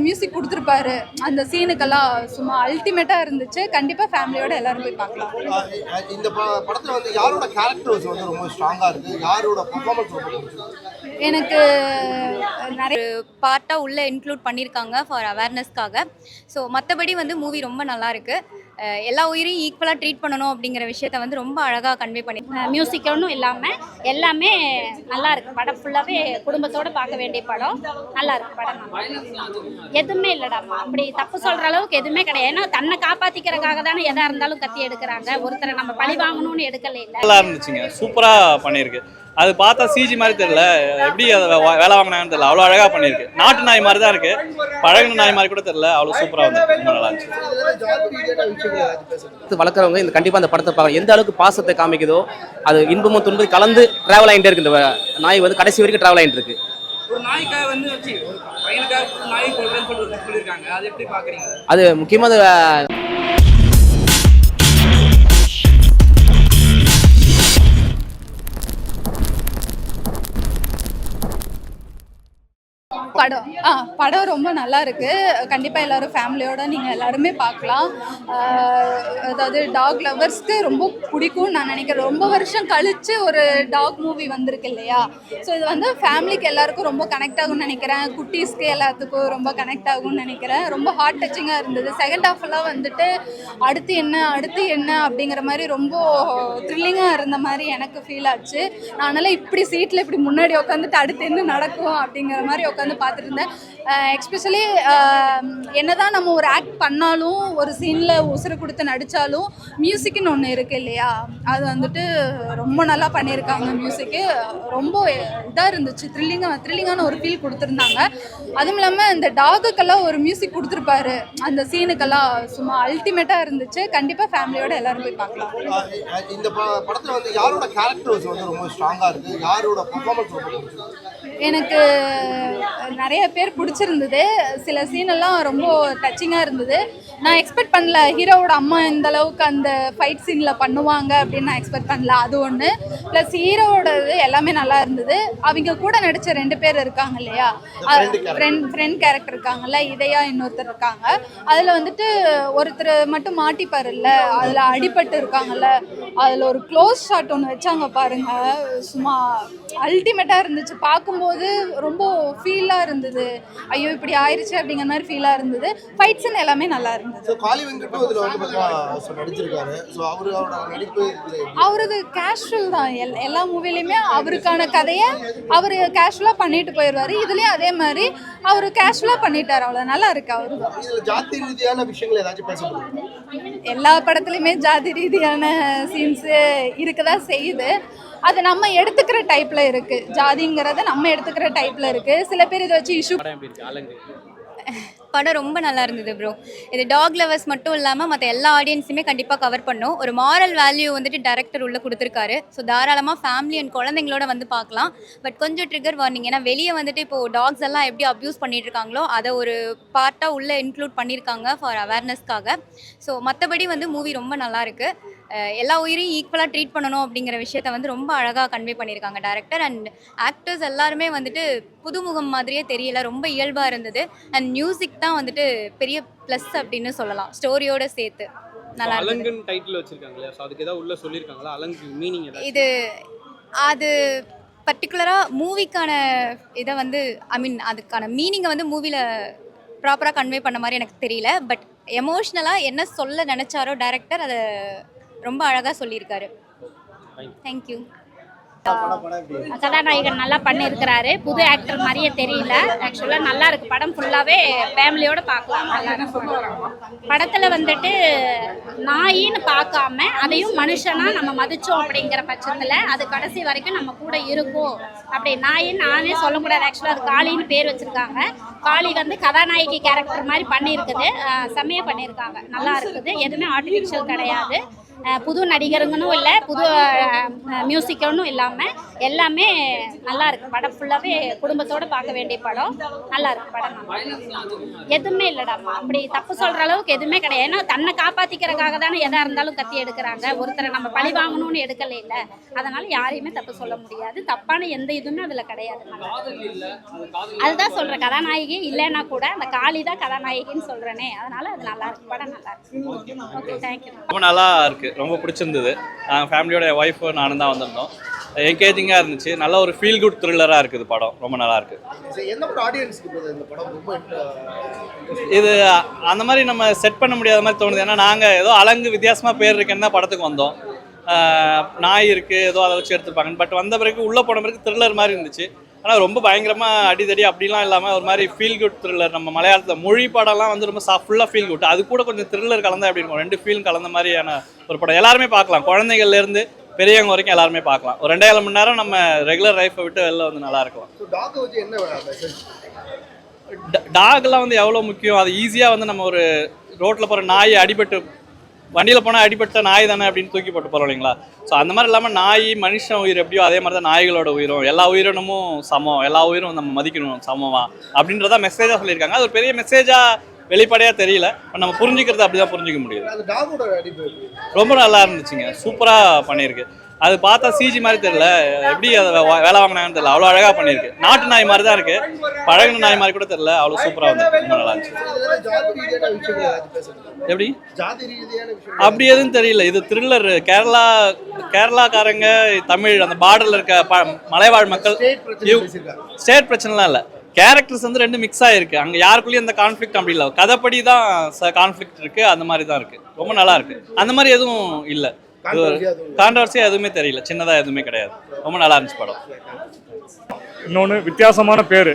Music கொடுத்துருப்பாரு. அந்த சீனுக்கெல்லாம் சும்மா அல்டிமேட்டாக இருந்துச்சு. கண்டிப்பாக ஃபேமிலியோட எல்லாரும் போய் பார்க்கலாம். இந்த படத்துல வந்து யாரோட கேரக்டர்ஸ் வந்து ரொம்ப ஸ்ட்ராங்கா இருக்கு? யாரோட பெர்ஃபார்மன்ஸ் ரொம்ப எனக்கு நிறைய பார்ட்டாக உள்ளே இன்க்ளூட் பண்ணியிருக்காங்க ஃபார் அவேர்னஸ்க்காக ஸோ மற்றபடி வந்து மூவி ரொம்ப நல்லா இருக்கு. அஹ் எல்லா உயிரையும் ஈக்குவலாக ட்ரீட் பண்ணணும் அப்படிங்கிற விஷயத்த வந்து ரொம்ப அழகாக கன்வே பண்ணி மியூசிக் ஒன்றும் இல்லாமல் எல்லாமே நல்லா இருக்கு. படம் ஃபுல்லாகவே குடும்பத்தோட பார்க்க வேண்டிய படம். நல்லா இருக்கு படம். எதுவுமே இல்லைடாமா? அப்படி தப்பு சொல்கிற அளவுக்கு எதுவுமே கிடையாது. ஏன்னா தன்னை காப்பாற்றிக்கிறக்காக தானே எதாக இருந்தாலும் கத்தி எடுக்கிறாங்க. ஒருத்தரை நம்ம பழி வாங்கணும்னு எடுக்கல இல்லை. நல்லா இருந்துச்சுங்க. சூப்பராக பண்ணியிருக்கு அது பார்த்தா சிஜி மாதிரி தெரியல. எப்படி அதை வே- வேலை வாங்கினாங்கன்னு தெரியல. அவ்வளோ அழகாக பண்ணியிருக்கு. நாட்டு நாய் மாதிரி தான் இருக்கு. பழகின நாய் மாதிரி கூட தெரியல. அவ்வளோ சூப்பராக வந்து ரொம்ப நல்லா இருந்துச்சு. வளர்க்குறவங்க இந்த கண்டிப்பாக அந்த படத்தை பார்க்கலாம் எந்த அளவுக்கு பாசத்தை காமிக்குதோ அது இன்பமும் துன்பம் கலந்து டிராவல் ஆகிட்டே இருக்கு. இந்த நாய் வந்து கடைசி வரைக்கும் டிராவல் ஆகிட்டு இருக்கு. ஒரு நாய்க்காக படம். ஆ படம் ரொம்ப நல்லா இருக்கு. கண்டிப்பாக எல்லாரும் ஃபேமிலியோட நீங்கள் எல்லாருமே பார்க்கலாம். அதாவது டாக் லவர்ஸ்க்கு ரொம்ப பிடிக்கும்னு நான் நினைக்கிறேன். ரொம்ப வருஷம் கழிச்சு ஒரு டாக் மூவி வந்திருக்கு இல்லையா? ஸோ இது வந்து ஃபேமிலிக்கு எல்லாருக்கும் ரொம்ப கனெக்ட் ஆகும்னு நினைக்கிறேன். குட்டீஸ்க்கு எல்லாத்துக்கும் ரொம்ப கனெக்ட் ஆகும்னு நினைக்கிறேன். ரொம்ப ஹார்ட் டச்சிங்காக இருந்தது. செகண்ட் ஹாஃப்லாம் வந்துட்டு அடுத்து என்ன அடுத்து என்ன அப்படிங்கிற மாதிரி ரொம்ப த்ரில்லிங்காக இருந்த மாதிரி எனக்கு ஃபீல் ஆச்சு. அதனால் இப்படி சீட்டில் இப்படி முன்னாடி உட்காந்துட்டு அடுத்து என்ன நடக்கும் அப்படிங்கிற மாதிரி உட்காந்து பார்த்துட்டு இருந்தேன் எக்ஸ்பெஷலி என்னதான் நம்ம ஒரு ஆக்ட் பண்ணாலும் ஒரு சீனில் உசுறு கொடுத்து நடித்தாலும் மியூசிக்னு ஒன்று இருக்கு இல்லையா? அது வந்துட்டு ரொம்ப நல்லா பண்ணியிருக்காங்க மியூசிக்கு ரொம்ப இதாக இருந்துச்சு. த்ரில்லிங்காக த்ரில்லிங்கான ஒரு ஃபீல் கொடுத்துருந்தாங்க. அதுவும் இல்லாமல் இந்த டாகுக்கெல்லாம் ஒரு மியூசிக் கொடுத்துருப்பாரு. அந்த சீனுக்கெல்லாம் சும்மா அல்டிமேட்டாக இருந்துச்சு. கண்டிப்பாக ஃபேமிலியோட எல்லாரும் போய் பார்க்கலாம். இந்த படத்தில் வந்து யாரோட கேரக்டர்ஸ் வந்து ரொம்ப ஸ்ட்ராங்காக இருக்குது யாரோட பர்ஃபார்மன்ஸ் ரொம்ப எனக்கு நிறைய பேர் பிடிச்சிருந்தது. சில சீனெல்லாம் ரொம்ப டச்சிங்காக இருந்தது. நான் எக்ஸ்பெக்ட் பண்ணல. ஹீரோவோட அம்மா இந்த அளவுக்கு அந்த ஃபைட் சீனில் பண்ணுவாங்க அப்படின்னு நான் எக்ஸ்பெக்ட் பண்ணல. அது ஒன்று ப்ளஸ் ஹீரோவோட இது எல்லாமே நல்லா இருந்தது. அவங்க கூட நடித்த ரெண்டு பேர் இருக்காங்க இல்லையா? ஃப்ரெண்ட் ஃப்ரெண்ட் கேரக்டர் இருக்காங்கல்ல. இதையா இன்னொருத்தர் இருக்காங்க. அதில் வந்துட்டு ஒருத்தர் மட்டும் மாட்டிப்பாருல்ல அதில் அடிபட்டு இருக்காங்கல்ல. அதில் ஒரு க்ளோஸ் ஷாட் ஒன்று வச்சாங்க பாருங்க. சும்மா அல்டிமேட்டாக இருந்துச்சு. பார்க்கும்போது ரொம்ப ஃபீலாக இருந்தது. ஐயோ இப்படி ஆயிடுச்சு அப்படிங்கிற மாதிரி ஃபீலாக இருந்தது. ஃபைட்ஸ்ன்னு எல்லாமே நல்லா இருந்தது. ஸோ காளி வெங்கட்டும் இதுல வந்து பார்த்தீங்கன்னா நடிச்சிருக்காரு. ஸோ அவரு அவரோட நடிப்பு? அவரது கேஷுவல் தான். எல் எல்லா மூவிலையுமே அவருக்கான கதையை அவர் கேஷுவலாக பண்ணிட்டு போயிடுவார் இதுலேயும் அதே மாதிரி அவர் கேஷுவலாக பண்ணிட்டார். அவ்வளோ நல்லா இருக்கு அவரு. ஜாதி ரீதியான விஷயங்கள் ஏதாச்சும் பேசப்படுது? எல்லா படத்துலையுமே ஜாதி ரீதியான சீன்ஸு இருக்க தான் செய்யுது. அது நம்ம எடுத்துக்கிற டைப்பில் இருக்குது ஜாதிங்கிறத நம்ம எடுத்துக்கிற டைப்பில் இருக்குது சில பேர் இதை வச்சு இஷ்யூ படம் ரொம்ப நல்லா இருந்தது ப்ரோ இது டாக் லவர்ஸ் மட்டும் இல்லாமல் மற்ற எல்லா ஆடியன்ஸுமே கண்டிப்பாக கவர் பண்ணும். ஒரு மாரல் வேல்யூ வந்துட்டு டேரக்டர் உள்ளே கொடுத்துருக்காரு. ஸோ தாராளமாக ஃபேமிலி அண்ட் குழந்தைங்களோட வந்து பார்க்கலாம். பட் கொஞ்சம் ட்ரிகர் வார்னிங் ஏன்னா வெளியே வந்துட்டு இப்போது டாக்ஸ் எல்லாம் எப்படி அப்யூஸ் பண்ணிட்டு இருக்காங்களோ அதை ஒரு பார்ட்டாக உள்ளே இன்க்ளூட் பண்ணியிருக்காங்க ஃபார் அவேர்னஸ்க்காக ஸோ மற்றபடி வந்து மூவி ரொம்ப நல்லா இருக்கு. அஹ் எல்லா உயிரையும் ஈக்குவலாக ட்ரீட் பண்ணணும் அப்படிங்கிற விஷயத்த வந்து ரொம்ப அழகாக கன்வே பண்ணியிருக்காங்க டேரக்டர் அண்ட் ஆக்டர்ஸ் எல்லாருமே வந்துட்டு புதுமுகம் மாதிரியே தெரியல ரொம்ப இயல்பாக இருந்தது. அண்ட் மியூசிக் தான் வந்துட்டு பெரிய ப்ளஸ் அப்படின்னு சொல்லலாம். ஸ்டோரியோட சேர்த்து நல்லா அலங்குன்னு டைட்டில் வச்சிருக்காங்க இல்லையா? ஸோ அதுக்கு ஏதாவது உள்ள சொல்லியிருக்காங்களா? அலங்கு மீனிங் ஏதாவது இது அது பர்டிகுலராக மூவிக்கான இதை வந்து ஐ மீன் அதுக்கான மீனிங்கை வந்து மூவியில் ப்ராப்பராக கன்வே பண்ண மாதிரி எனக்கு தெரியல. பட் எமோஷ்னலாக என்ன சொல்ல நினச்சாரோ டைரக்டர் அதை ரொம்ப அழகாக சொல்லியிருக்காரு. தேங்க்யூ கதாநாயகன் நல்லா பண்ணியிருக்கிறாரு. புது ஆக்டர் மாதிரியே தெரியல. ஆக்சுவலாக நல்லா இருக்கு. படம் ஃபுல்லாகவே ஃபேமிலியோட பார்க்கலாம். நல்லா படத்தில் வந்துட்டு நாயின்னு பார்க்காம அதையும் மனுஷனா நம்ம மதிச்சோம் அப்படிங்கிற பட்சத்தில் அது கடைசி வரைக்கும் நம்ம கூட இருக்கும். அப்படி நாயின்னு நானே சொல்லக்கூடாது. ஆக்சுவலாக அது காளின்னு பேர் வச்சுருக்காங்க. காளி வந்து கதாநாயகி கேரக்டர் மாதிரி பண்ணியிருக்குது. அஹ் செம்மையா பண்ணியிருக்காங்க. நல்லா இருக்குது. எதுவுமே ஆர்டிஃபிஷியல் கிடையாது. புது நடிகருங்கனும் இல்லை புது மியூசிக்கனும் இல்லாமல் எல்லாமே நல்லா இருக்கு. படம் ஃபுல்லாகவே குடும்பத்தோடு பார்க்க வேண்டிய படம். நல்லா இருக்கு படம். நல்லா எதுவுமே இல்லைடாம்மா அப்படி தப்பு சொல்கிற அளவுக்கு எதுவுமே கிடையாது. ஏன்னா தன்னை காப்பாற்றிக்கிறக்காக தானே எதாக இருந்தாலும் கத்தி எடுக்கிறாங்க. ஒருத்தரை நம்ம பழி வாங்கணும்னு எடுக்கல இல்லை அதனால யாரையுமே தப்பு சொல்ல முடியாது. தப்பான எந்த இதுவுமே அதில் கிடையாது. நல்லா அதுதான் சொல்கிறேன் கதாநாயகி. இல்லைன்னா கூட அந்த காளி தான் கதாநாயகின்னு சொல்கிறேனே அதனால அது நல்லா இருக்கு. படம் நல்லா இருக்கு. ஓகே தேங்க்யூ ரொம்ப நல்லா இருக்கு. ரொம்ப பிடிச்சிருந்தது. நாங்கள் ஃபேமிலியோட ஒய்ஃப் நானும் தான் வந்திருந்தோம். என்கேஜிங்காக இருந்துச்சு. நல்ல ஒரு ஃபீல் குட் த்ரில்லராக இருக்குது படம். ரொம்ப நல்லா இருக்கு. சரி, எந்த ஒரு ஆடியன்ஸ்க்கு இப்போ இந்த படம் ரொம்ப interest- இது அந்த மாதிரி நம்ம செட் பண்ண முடியாத மாதிரி தோணுது. ஏன்னா நாங்கள் ஏதோ அலங்கு வித்தியாசமாக பேர் இருக்குன்னு தான் படத்துக்கு வந்தோம். நாய் இருக்குது ஏதோ அதை வச்சு எடுத்துப்பாங்க பட் வந்த பிறகு உள்ளே போன பிறகு த்ரில்லர் மாதிரி இருந்துச்சு. ஆனால் ரொம்ப பயங்கரமாக அடிதடி அப்படிலாம் இல்லாமல் ஒரு மாதிரி ஃபீல் குட் த்ரில்லர் நம்ம மலையாளத்தில் மொழி படம்லாம் வந்து ரொம்ப சா ஃபுல்லாக ஃபீல் குட் அது கூட கொஞ்சம் த்ரில்லர் கலந்தா எப்படி இருக்கும்? ரெண்டு ஃபீல் கலந்த மாதிரியான ஒரு படம். எல்லாருமே பார்க்கலாம். குழந்தைகள்லேருந்து பெரியவங்க வரைக்கும் எல்லாருமே பார்க்கலாம். ஒரு ரெண்டாயிரம் மணி நேரம் நம்ம ரெகுலர் லைஃப்பை விட்டு வெளில வந்து நல்லா இருக்கலாம்? டாக்லாம் வந்து எவ்வளோ முக்கியம்? அது ஈஸியாக வந்து நம்ம ஒரு ரோட்டில் போகிற நாய் அடிபட்டு வண்டியில் போனால் அடிபட்ட நாய் தானே அப்படின்னு தூக்கி போட்டு போகிறோம் இல்லைங்களா? ஸோ அந்த மாதிரி இல்லாமல் நாய் மனுஷன் உயிர் எப்படியோ அதே மாதிரி தான் நாய்களோட உயிரும். எல்லா உயிரினமும் சமம். எல்லா உயிரும் நம்ம மதிக்கணும் சமமா. அப்படின்றதா மெசேஜாக சொல்லியிருக்காங்க. அது ஒரு பெரிய மெசேஜாக வெளிப்படையாக தெரியல. but நம்ம புரிஞ்சுக்கிறது அப்படி தான் புரிஞ்சுக்க முடியுது? ரொம்ப நல்லா இருந்துச்சுங்க. சூப்பராக பண்ணியிருக்கு. அது பார்த்தா சிஜி மாதிரி தெரியல. எப்படி அதை வேலை வாங்கினாங்கன்னு தெரியல. அவ்வளோ அழகாக பண்ணியிருக்கு. நாட்டு நாய் மாதிரி தான் இருக்கு. பழகுன நாய் மாதிரி கூட தெரியல. அவ்வளோ சூப்பராக வந்து ரொம்ப நல்லா இருந்துச்சு. எப்படி? அப்படி எதுவும் தெரியல. இது த்ரில்லர் கேரளா கேரளாக்காரங்க தமிழ் அந்த பார்டர்ல இருக்க ப- மலைவாழ் மக்கள் ஸ்டேட் பிரச்சனைலாம் இல்லை. கேரக்டர்ஸ் வந்து ரெண்டு மிக்ஸ் ஆயிருக்கு. அங்க யாருக்குள்ளேயும் அந்த கான்ஃப்ளிக்ட் அப்படி இல்லை. கதைப்படி தான் கான்ஃப்ளிக்ட் இருக்கு. அந்த மாதிரி தான் இருக்கு. ரொம்ப நல்லா இருக்கு. அந்த மாதிரி எதுவும் இல்லை. Controversy அதுவும் கான்ட்ரவர்சியா எதுவுமே தெரியல. சின்னதா எதுவுமே கிடையாது. ரொம்ப நல்லா இருந்துச்சு படம். இன்னொன்று வித்தியாசமான பேர்.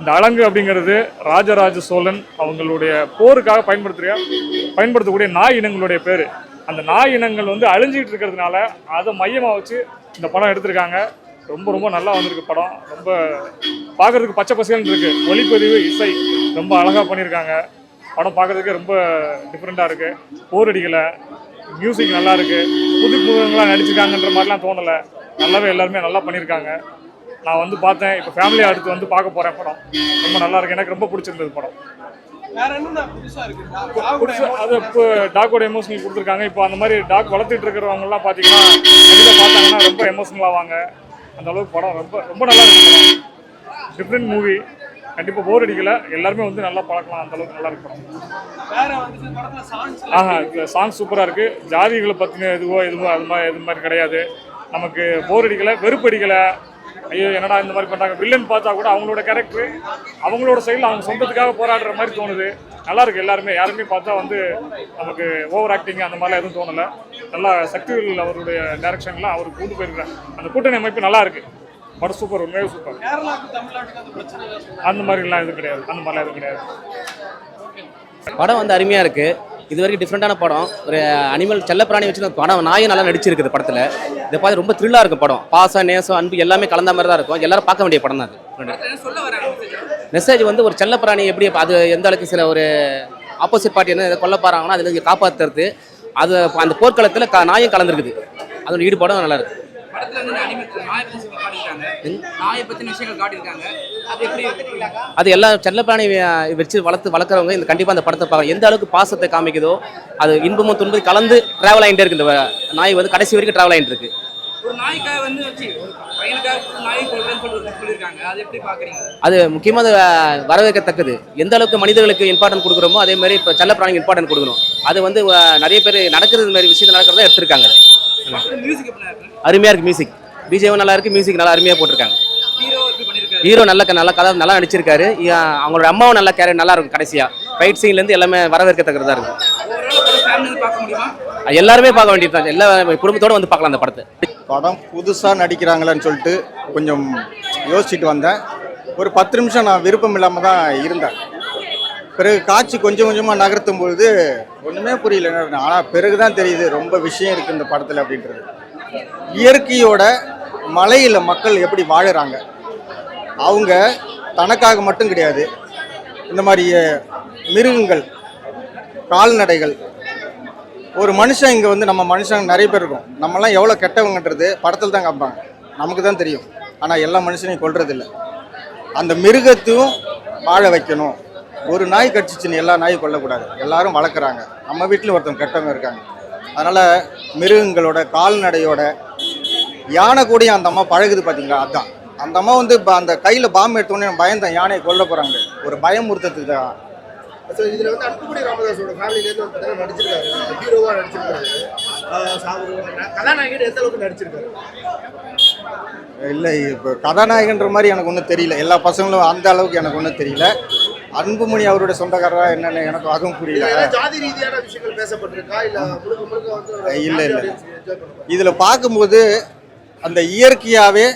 இந்த அலங்கு அப்படிங்கிறது ராஜராஜ சோழன் அவங்களுடைய போருக்காக பயன்படுத்துகிற பயன்படுத்தக்கூடிய நாய் இனங்களுடைய பேர். அந்த நாய் இனங்கள் வந்து அழிஞ்சிட்டு இருக்கிறதுனால அதை மையமாக வச்சு இந்த படம் எடுத்திருக்காங்க. ரொம்ப ரொம்ப நல்லா வந்திருக்கு படம். ரொம்ப பார்க்கறதுக்கு பச்சை பசேல்னு இருக்கு. ஒளிப்பதிவு இசை ரொம்ப அழகாக பண்ணியிருக்காங்க. படம் பார்க்கறதுக்கு ரொம்ப டிஃப்ரெண்ட்டாக இருக்கு. போர் அடிக்கலை. மியூசிக் நல்லா இருக்கு புது புதுங்களாக நடிச்சிருக்காங்கன்ற மாதிரிலாம் தோணலை. நல்லாவே எல்லாருமே நல்லா பண்ணியிருக்காங்க நான் வந்து பார்த்தேன். இப்போ ஃபேமிலி அடுத்து வந்து பார்க்க போகிறேன் படம். ரொம்ப நல்லா இருக்கு எனக்கு ரொம்ப பிடிச்சிருந்தது படம். அது இப்போ டாக்கோட எமோஷனல் கொடுத்துருக்காங்க. இப்போ அந்த மாதிரி டாக் வளர்த்துட்டு இருக்கிறவங்கலாம் பார்த்தீங்கன்னா கண்டிப்பாக பார்த்தாங்கன்னா ரொம்ப எமோஷனல் ஆவாங்க. அந்த அளவுக்கு படம் ரொம்ப ரொம்ப நல்லா இருக்கு படம். டிஃப்ரெண்ட் மூவி கண்டிப்பாக போர் அடிக்கல. எல்லாருமே வந்து நல்லா பார்க்கலாம் அந்த அளவுக்கு நல்லா இருக்கு படம் வேற வந்து படத்துல சாங்ஸ் ஆஹா சாங் சூப்பராக இருக்கு. ஜாதிகளை பற்றின எதுவோ எதுவோ அது மாதிரி இது மாதிரி கிடையாது. நமக்கு போர் அடிக்கல வெறுப்பு அடிக்கல. ஐயோ என்னடா இந்த மாதிரி பண்ணுறாங்க வில்லன் பார்த்தா கூட அவங்களோட கேரக்டர் அவங்களோட சைடில் அவங்க சொந்தத்துக்காக போராடுற மாதிரி தோணுது. நல்லா இருக்கு எல்லாருமே. யாருமே பார்த்தா வந்து நமக்கு ஓவர் ஆக்டிங் அந்த மாதிரிலாம் எதுவும் தோணலை. நல்லா சக்திவேல் அவருடைய டைரக்ஷன்லாம் அவர் கூட்டு போயிருக்காங்க அந்த கூட்டணி அமைப்பு நல்லா இருக்கு. படம் சூப்பர். உண்மையாக சூப்பர் அந்த பிரச்சனை அந்த மாதிரிலாம் எதுவும் கிடையாது. அந்த மாதிரிலாம் எதுவும் கிடையாது. படம் வந்து அருமையாக இருக்குது இது வரைக்கும் டிஃப்ரெண்ட்டான படம். ஒரு அனிமல் செல்லப்பிராணி வச்சு படம் நாயும் நல்லா நடிச்சிருக்குது படத்தில். இதை பார்த்து ரொம்ப த்ரில்லாக இருக்கும் படம். பாசம் நேசம் அன்பு எல்லாமே கலந்த மாதிரி தான் இருக்கும். எல்லாரும் பார்க்க வேண்டிய படம் தான் அது. மெசேஜ் வந்து ஒரு செல்லப்பிராணி எப்படி அது எந்த அளவுக்கு சில ஒரு ஆப்போசிட் பார்ட்டி என்ன கொல்ல போகிறாங்கன்னா அதில் காப்பாற்றுறது அது அந்த போர்க்களத்தில் க நாயும் கலந்துருக்குது. அதோட ஈடுபாடும் நல்லா இருக்கு. படத்துல வந்து அனிமல் நாயை பத்தி காட்டியிருக்காங்க. நாயை பத்தின விஷயங்கள் காட்டியிருக்காங்க. அது எப்படி? அது எல்லா செல்லப்பிராணி வச்சு வளர்த்து வளர்க்குறவங்க இந்த கண்டிப்பாக அந்த படத்தை பார்க்கலாம் எந்த அளவுக்கு பாசத்தை காமிக்குதோ அது இன்பமும் துன்பம் கலந்து ட்ராவல் ஆகிட்டே இருக்கு இந்த நாய் வந்து கடைசி வரைக்கும் ட்ராவல் ஆகிட்டு இருக்கு. ஒரு நாய்க்காக வந்து வச்சு சொல்லி அது எப்படி பாக்குறீங்க அது முக்கியமாக அது வரவேற்கத்தக்கது. எந்த அளவுக்கு மனிதர்களுக்கு இம்பார்ட்டன்ட் கொடுக்குறோமோ அதே மாதிரி இப்போ செல்லப்பிராணிக்கு இம்பார்ட்டன்ட் கொடுக்கணும். அது வந்து நிறைய பேர் நடக்கிறது மாதிரி விஷயத்தை நடக்கிறத எடுத்திருக்காங்க. அருமையாக இருக்கு மியூசிக் பிஜேவும் நல்லா இருக்கு மியூசிக் நல்லா அருமையாக போட்டிருக்காங்க. ஹீரோ நல்ல க- நல்ல கதை நல்லா நடிச்சிருக்காரு. அவங்களோட அம்மாவும் நல்ல கேரக்டர் நல்லா இருக்கும் கடைசியாக ஃபைட் சீன்லேருந்து எல்லாமே வரவேற்கத்தக்கதா இருக்கும் ஓவரால் படம் ஃபேமிலி பார்க்க முடியுமா? அது எல்லாருமே பார்க்க வேண்டியது தான் எல்லா குடும்பத்தோட வந்து பார்க்கலாம் அந்த படத்தை. படம் புதுசாக நடிக்கிறாங்களேன்னு சொல்லிட்டு கொஞ்சம் யோசிச்சுட்டு வந்தேன். ஒரு பத்து நிமிஷம் நான் விருப்பம் இல்லாமல் தான் இருந்தேன். பிறகு காட்சி கொஞ்சம் கொஞ்சமாக நகர்த்தும் பொழுது ஒன்றுமே புரியல ஆனால் பிறகு தான் தெரியுது ரொம்ப விஷயம் இருக்குது இந்த படத்தில் அப்படின்றது. இயற்கையோட மலையில் மக்கள் எப்படி வாழுறாங்க? அவங்க தனக்காக மட்டும் கிடையாது இந்த மாதிரி மிருகங்கள் கால்நடைகள். ஒரு மனுஷன் இங்கே வந்து நம்ம மனுஷன் நிறைய பேர் இருக்கும். நம்மலாம் எவ்வளோ கெட்டவங்கன்றது படத்தில் தான் காப்பாங்க நமக்கு தான் தெரியும். ஆனால் எல்லா மனுஷனையும் கொல்றது அந்த மிருகத்தையும் வாழ வைக்கணும். ஒரு நாய் கடிச்சிச்சின்னு எல்லா நாயும் கொல்லக்கூடாது. எல்லாரும் வளர்க்குறாங்க. நம்ம வீட்டிலும் ஒருத்தவங்க கெட்டவங்க இருக்காங்க. அதனால் மிருகங்களோட கால்நடையோட யானை கூடயும் அந்த அம்மா பழகுது பார்த்தீங்களா அதான். அந்த அம்மா வந்து ப- அந்த கையில் பாம்பு எடுத்தோடனே பயந்தேன் யானையை கொல்ல போகிறாங்க ஒரு பயமுறுத்தத்துக்கு தான். ஸோ இதில் வந்து அன்புமணி ராமதாஸோட ஃபேமிலிலேருந்து வந்து பார்த்தீங்கன்னா நடிச்சிருக்காரு. ஹீரோவாக நடிச்சிருக்காரு. ஆஹ் சா- ஒரு கதாநாயகன் எந்த அளவுக்கு நடிச்சிருக்காரு? இல்லை இப்போ கதாநாயகன்ற மாதிரி எனக்கு ஒன்றும் தெரியல. எல்லா பசங்களும் அந்த அளவுக்கு எனக்கு ஒன்றும் தெரியல. அன்புமணி அவருடைய சொந்தக்காரரா என்னன்னு எனக்கு அதுவும் புரியல. ஜாதி ரீதியான விஷயங்கள் பேசப்பட்டிருக்கா? இல்ல முழுக்க முழுக்க வந்து ஒரு இல்ல, இல்ல. இதில் பார்க்கும்போது அந்த இயற்கையாகவே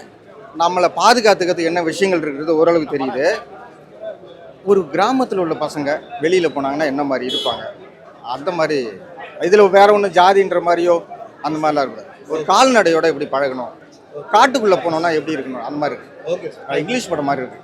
நம்மளை பாதுகாத்துக்கிறதுக்கு என்ன விஷயங்கள் இருக்கிறது ஓரளவுக்கு தெரியுது. ஒரு கிராமத்தில் உள்ள பசங்க வெளியில் போனாங்கன்னா என்ன மாதிரி இருப்பாங்க? அந்த மாதிரி இதில் வேற ஒன்றும் ஜாதின்ற மாதிரியோ அந்த மாதிரிலாம் இருக்கக்கூடாது ஒரு கால்நடையோட எப்படி பழகணும். காட்டுக்குள்ளே போனோம்னா எப்படி இருக்கணும்? அந்த மாதிரி இருக்கு. இங்கிலீஷ் படம் மாதிரி இருக்கு.